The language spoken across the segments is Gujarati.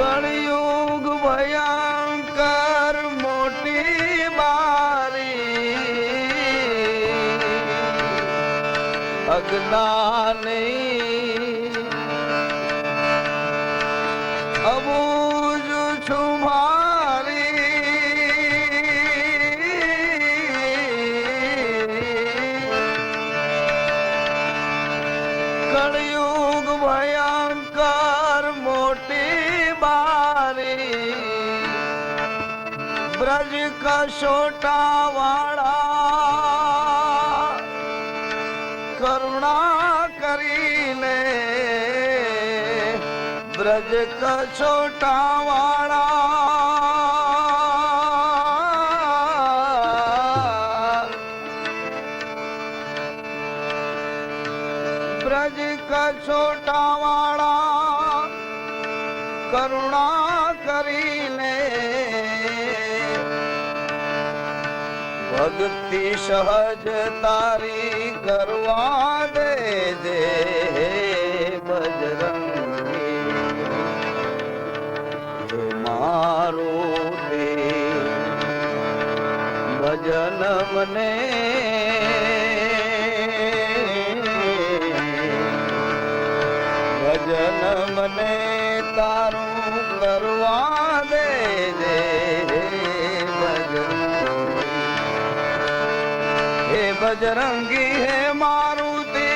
કળિયુગ ભયંકર મોટી બારી. અજ્ઞાની બારી બ્રજ કશોટા વાળા કરુણા કરીને બ્રજ કશોટા વાળા બ્રજ કછોટા વાળા કરુણા કરીને ભક્તિ સહજ તારી કરવા દે દે બજરંગી મારો દે ભજન મને ભજન મને તારું કરવા દે હે બજરંગી હે મારુતિ.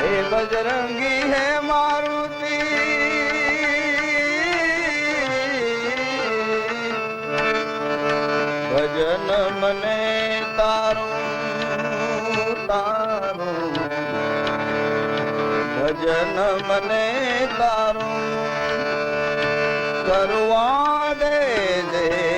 હે બજરંગી હે મારુતિ. ભજન મને ભજન મને તારું. કરવા દે દે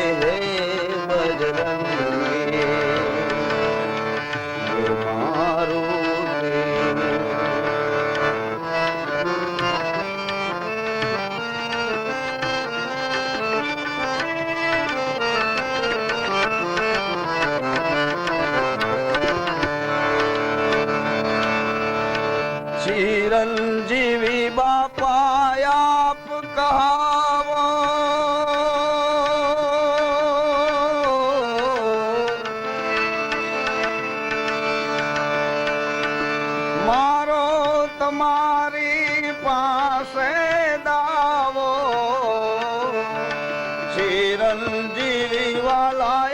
ચિરંજીવી બાપા આપ કહાવો મારો તમારી પાસે દાવો ચિરંજીવી વાલા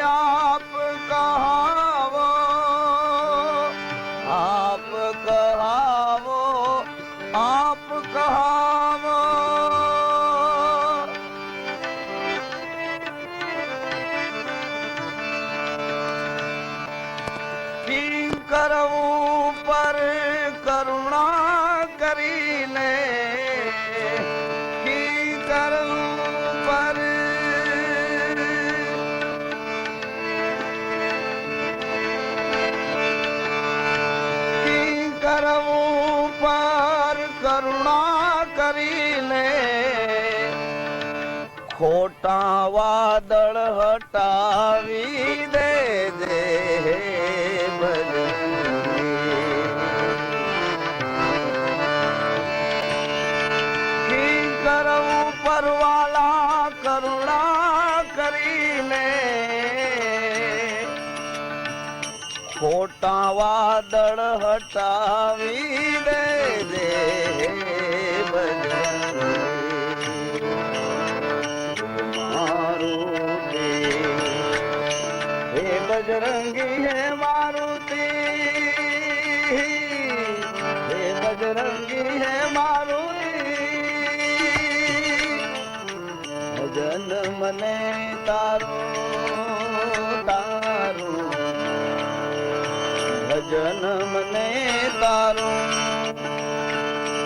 કરુણા કરીને ખોટા વાદળ હટાવી દે દે કરવું પરવાલા કરુણા વાદળ હટાવી દે દેવ. બજરંગી હે મારુતિ હે બજરંગી હે મારુતિ ભજન મને તારું ભજન ને તારું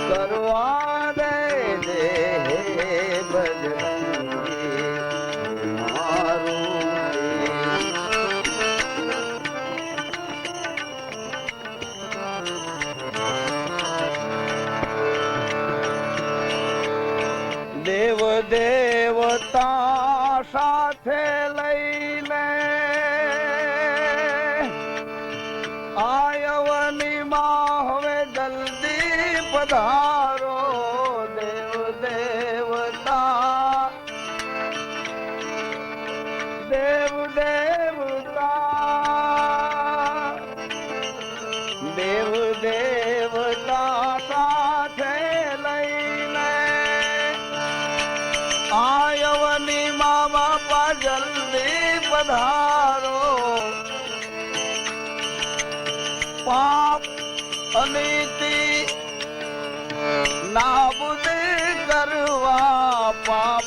કરવા દે દે હે દેવ દેવતા સાથે દેવ દેવતા સાથે લઈને આયવની મા બાપા જલ્દી પધારો. પાપ અનીતિ નાબૂદ કરવા પાપ